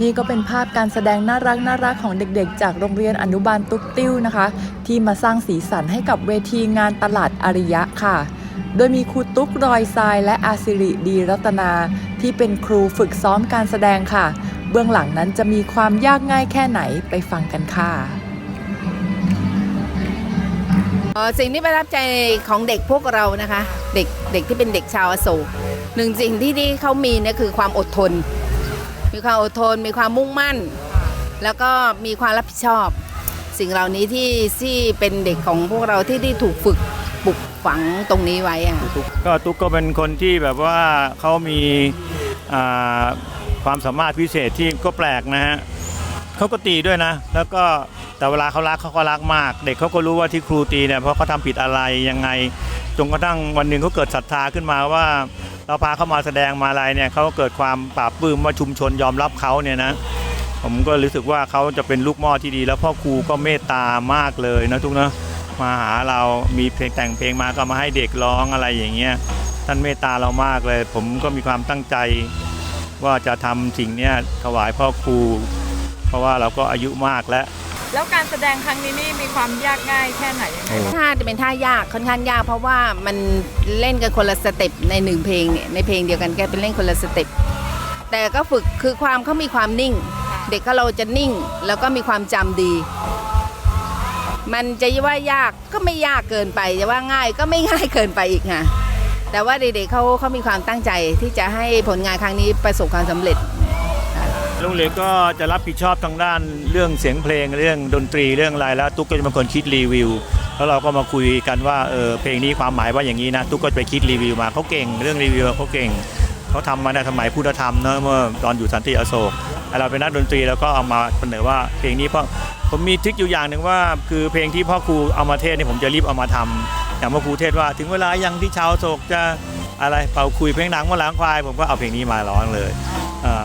นี่ก็เป็นภาพการแสดงน่ารักน่ารักของเด็กๆ จากโรงเรียนอนุบาลตุ๊กติ้วนะคะ ที่มาสร้างสีสันให้กับเวทีงานตลาดอาริยะค่ะ โดยมีครูตุ๊กรอยทรายและอาสิริดีรัตนา ที่เป็นครูฝึกซ้อมการแสดงค่ะ เบื้องหลังนั้นจะมีความยากง่ายแค่ไหนไปฟังกันค่ะออสิ่งที่ประทับใจของเด็กพวกเรานะคะ เด็กเด็กที่เป็นเด็กชาวอโศกหนึ่งสิ่งที่ที่เขามีเนี่ยคือความอดทน มีความอดทน มีความมุ่งมั่น แล้วก็มีความรับผิดชอบ สิ่งเหล่านี้ที่ที่เป็นเด็กของพวกเราที่ที่ถูกฝึกปลูกฝังตรงนี้ไว้อะก็ตุ๊กก็เป็นคนที่แบบว่าเขามีอ่าความสามารถพิเศษที่ก็แปลกนะฮะเขาก็ตีด้วยนะ แล้วก็แต่เวลาเขารักเขาก็รักมาก เด็กเขาก็รู้ว่าที่ครูตีเนี่ยเพราะเขาทำผิดอะไรยังไงจนกระทั่งวันหนึ่งเขาเกิดศรัทธาขึ้นมาว่า เราพาเขามาแสดงมาอะไรเนี่ยเขาเกิดความปราบปลื้มว่าชุมชนยอมรับเขาเนี่ยนะผมก็รู้สึกว่าเขาจะเป็นลูกหม่อที่ดี แล้วพ่อครูก็เมตตามากเลยนะทุกเนะมาหาเรามีเพลงแต่งเพลงมาก็มาให้เด็กร้องอะไรอย่างเงี้ยท่านเมตตาเรามากเลย ผมก็มีความตั้งใจ ว่าจะทำสิ่งเนี้ยถวายพ่อครู เพราะว่าเราก็อายุมากแล้ว แล้วการแสดงครั้งนี้นี่มีความยากง่ายแค่ไหนยังไงท่าจะเป็นท่ายากค่อนข้างยาก เพราะว่ามันเล่นกันคนละสเต็ปในหนึ่งเพลงเนี่ยในเพลงเดียวกันแกเป็นเล่นคนละสเต็ปแต่ก็ฝึกคือความเขามีความนิ่ง เด็กเขาเราจะนิ่งแล้วก็มีความจำดี มันจะว่ายากก็ไม่ยากเกินไปจะว่าง่ายก็ไม่ง่ายเกินไปอีกค่ะแต่ว่าเด็กๆเขาเขามีความตั้งใจที่จะให้ผลงานครั้งนี้ประสบความสำเร็จ ลุงเหลยก็จะรับผิดชอบทางด้านเรื่องเสียงเพลงเรื่องดนตรีเรื่องอะไรแล้วตุ๊กก็จะเป็นคนคิดรีวิว แล้วเราก็มาคุยกันว่าเออเพลงนี้ความหมายว่าอย่างนี้นะตุ๊กก็ไปคิดรีวิวมาเขาเก่ง เรื่องรีวิวเขาเก่งเขาทำมาในสมัยพุทธธรรมเนอะเมื่อตอนอยู่สันติอโศกเราเป็นนักดนตรีแล้วก็เอามาเสนอว่าเพลงนี้เพราะผมมีทริคอยู่อย่างหนึ่งว่า คือเพลงที่พ่อครูเอามาเทศเนี่ยผมจะรีบเอามาทำอย่างพ่อครูเทศว่า ถึงเวลายังที่ชาวโศกจะอะไรเป่าคุยเพลงหนังมาล้างควาย ผมก็เอาเพลงนี้มาร้องเลย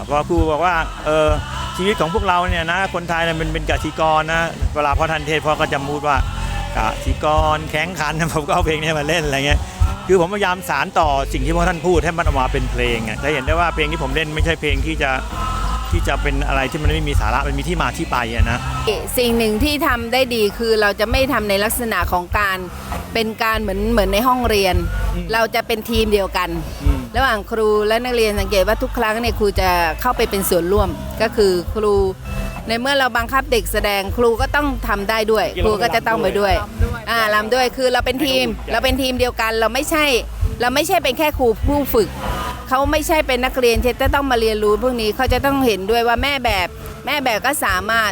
เพราะครูบอกว่าเออชีวิตของพวกเราเนี่ยนะคนไทยเนี่ยมันเป็นกสิกรนะเวลาพ่อท่านเทศพ่อก็จะพูดว่ากสิกรแข็งขันผมก็เอาเพลงนี้มาเล่นอะไรเงี้ยคือผมพยายามสารต่อสิ่งที่พ่อท่านพูดให้มันออกมาเป็นเพลงอะจะเห็นได้ว่าเพลงที่ผมเล่นไม่ใช่เพลงที่จะที่จะเป็นอะไรที่มันไม่มีสาระมันมีที่มาที่ไปอะนะสิ่งหนึ่งที่ทำได้ดีคือเราจะไม่ทำในลักษณะของการเป็นการเหมือนเหมือนในห้องเรียนอืมเราจะเป็นทีมเดียวกันอืม ระหว่างครูและนักเรียนสังเกตว่าทุกครั้งเนี่ยครูจะเข้าไปเป็นส่วนร่วม ก็คือครูในเมื่อเราบังคับเด็กแสดงครูก็ต้องทำได้ด้วย ครูก็จะต้องไปด้วยอ่าลำด้วยคือเราเป็นทีมเราเป็นทีมเดียวกันเราไม่ใช่ เราไม่ใช่เป็นแค่ครูผู้ฝึกเขาไม่ใช่เป็นนักเรียนที่จะต้องมาเรียนรู้พวกนี้เขาจะต้องเห็นด้วยว่าแม่แบบ แม่แบบก็สามารถ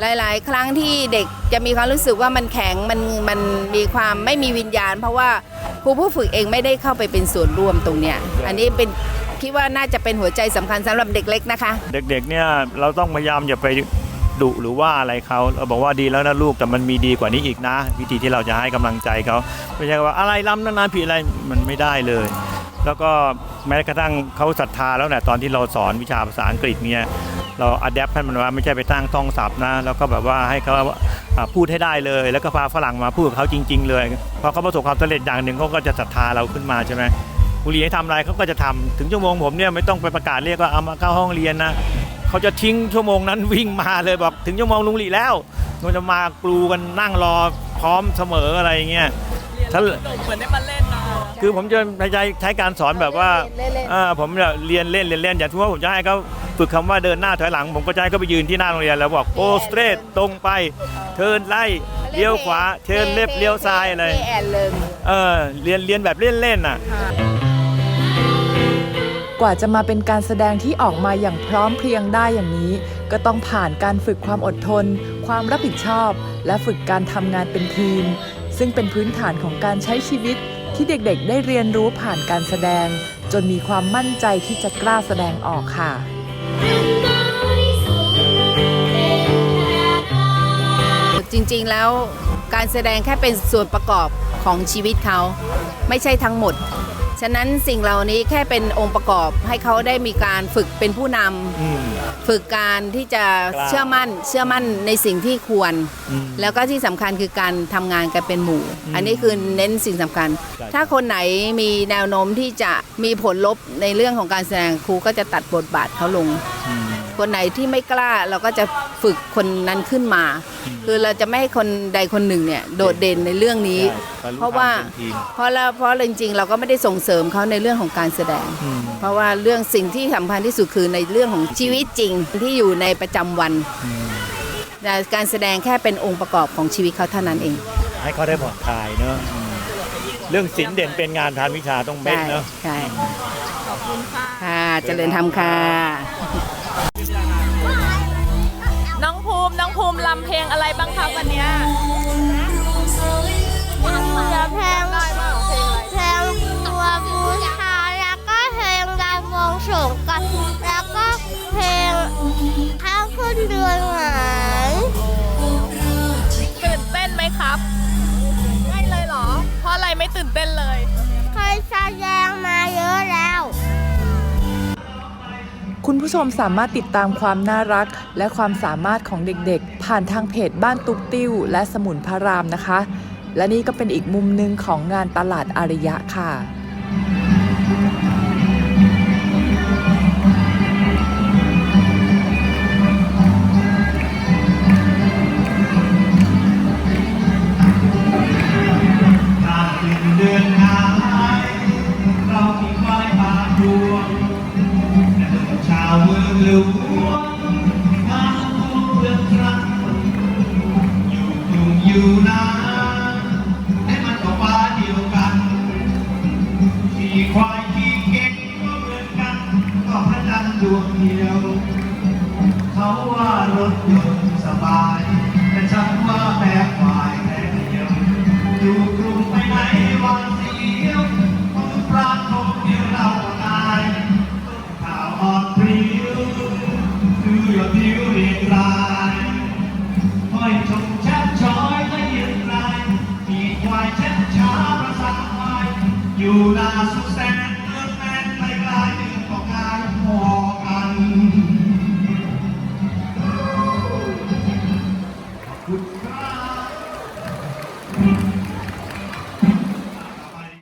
หลาย ๆ ครั้งที่เด็กจะมีความรู้สึกว่ามันแข็งมันมันมีความไม่มีวิญญาณ เพราะว่า ครูผู้ฝึกเองไม่ได้เข้าไปเป็นส่วนร่วมตรงเนี้ยอันนี้เป็นคิดว่าน่าจะเป็นหัวใจสำคัญสำหรับเด็กเล็กนะคะ เด็กๆเนี่ยเราต้องพยายามอย่าไปดุหรือว่าอะไรเขาเราบอกว่าดีแล้วนะลูกแต่มันมีดีกว่านี้อีกนะ วิธีที่เราจะให้กำลังใจเขาไม่ใช่ว่าอะไรล้ำนานๆผิดอะไรมันไม่ได้เลย แล้วก็แม้กระทั่งเขาศรัทธาแล้วเนี่ยตอนที่เราสอนวิชาภาษาอังกฤษเนี่ยเราอัดแอปให้มันว่าไม่ใช่ไปตั้งต้องศัพท์นะแล้วก็แบบว่าให้เขาอ่า พูดให้ได้เลย แล้วก็พาฝรั่งมาพูดกับเขาจริง ๆ เลยพอเขาประสบความสำเร็จอย่างหนึ่งเขาก็จะศรัทธาเราขึ้นมาใช่ไหมครูเรียนให้ทำอะไรเขาก็จะทำถึงชั่วโมงผมเนี่ยไม่ต้องไปประกาศเรียกว่าเอามาเข้าห้องเรียนนะเขาจะทิ้งชั่วโมงนั้นวิ่งมาเลยบอกถึงชั่วโมงลุงหลีแล้วมันจะมากรูกันนั่งรอพร้อมเสมออะไรเงี้ยถ้าเหมือนได้มาเล่น คือผมจะใช้ใช้การสอนแบบว่าเล่นๆ อ่าผมจะเรียนเล่นเรียนเล่นอย่างที่ว่าผมจะให้เขาฝึกคำว่าเดินหน้าถอยหลัง ผมก็จะให้เขาไปยืนที่หน้าโรงเรียนแล้วบอกโกสเตรทตรงไปเทิร์นไล่เลี้ยวขวาเทิร์นเล็บเลี้ยวซ้ายอะไรแอนเลยเออเรียนเรียนแบบเล่นๆน่ะ กว่าจะมาเป็นการแสดงที่ออกมาอย่างพร้อมเพรียงได้อย่างนี้ ก็ต้องผ่านการฝึกความอดทน ความรับผิดชอบ และฝึกการทำงานเป็นทีม ซึ่งเป็นพื้นฐานของการใช้ชีวิต ที่เด็กๆ ได้เรียนรู้ผ่านการแสดง จนมีความมั่นใจที่จะกล้าแสดงออกค่ะ จริงๆแล้วการแสดงแค่เป็นส่วนประกอบของชีวิตเขา ไม่ใช่ทั้งหมด ฉะนั้นสิ่งเหล่านี้แค่เป็นองค์ประกอบให้เขาได้มีการฝึกเป็นผู้นำ อืม ฝึกการที่จะกล้า เชื่อมั่นเชื่อมั่นในสิ่งที่ควร อืม แล้วก็ที่สำคัญคือการทำงานกันเป็นหมู่ อืมอันนี้คือเน้นสิ่งสำคัญ ใช่ ถ้าคนไหนมีแนวโน้มที่จะมีผลลบในเรื่องของการแสดงครูก็จะตัดบทบาทเขาลง อืม คนไหนที่ไม่กล้าเราก็จะฝึกคนนั้นขึ้นมา คือเราจะไม่ให้คนใดคนหนึ่งเนี่ยโดดเด่นในเรื่องนี้ใช่เพราะว่าทำเป็นทีมเพราะแล้วเพราะจริงๆ เราก็ไม่ได้ส่งเสริมเขาในเรื่องของการแสดงอืมเพราะว่าเรื่องสิ่งที่สำคัญที่สุดคือในเรื่องของชีวิตจริงที่อยู่ในประจำวันอืมแต่การแสดงแค่เป็นองค์ประกอบของชีวิตเขาเท่านั้นเอง ให้เขาได้ผ่อนคลายเนอะอืมเรื่องศิลป์เด่นเป็นงานทานวิชาต้องเบ้นใช่เนอะใช่ขอบคุณค่ะค่ะเจริญธรรมค่ะำเพลงอะไรบ้างครับวันเนี้ยจะเพลงเพลงตัวบูชาแล้วก็เพลงรำวงสงกันแล้วก็เพลงข้าวขึ้นเดือนหงายตื่นเต้นไหมครับไม่เลยเหรอ เพราะอะไรไม่ตื่นเต้นเลย เคยแสดงมาเยอะแล้ว คุณผู้ชมสามารถติดตามความน่ารัก และความสามารถของเด็กๆ ผ่านทางเพจบ้านตุ๊กติ้ว และสมุนพระรามนะคะ และนี่ก็เป็นอีกมุมหนึ่งของงานตลาดอารยะค่ะ ชาวเมืองหลวงทางคู่เพื่อนครั้งอยู่กรุงอยู่นานให้มันก็ฟ้าเดียวกันขี่ควายขี่เก่งก็เหมือนกัน ก็พระจันทร์ดวงเดียว เขาว่ารถยนต์ understand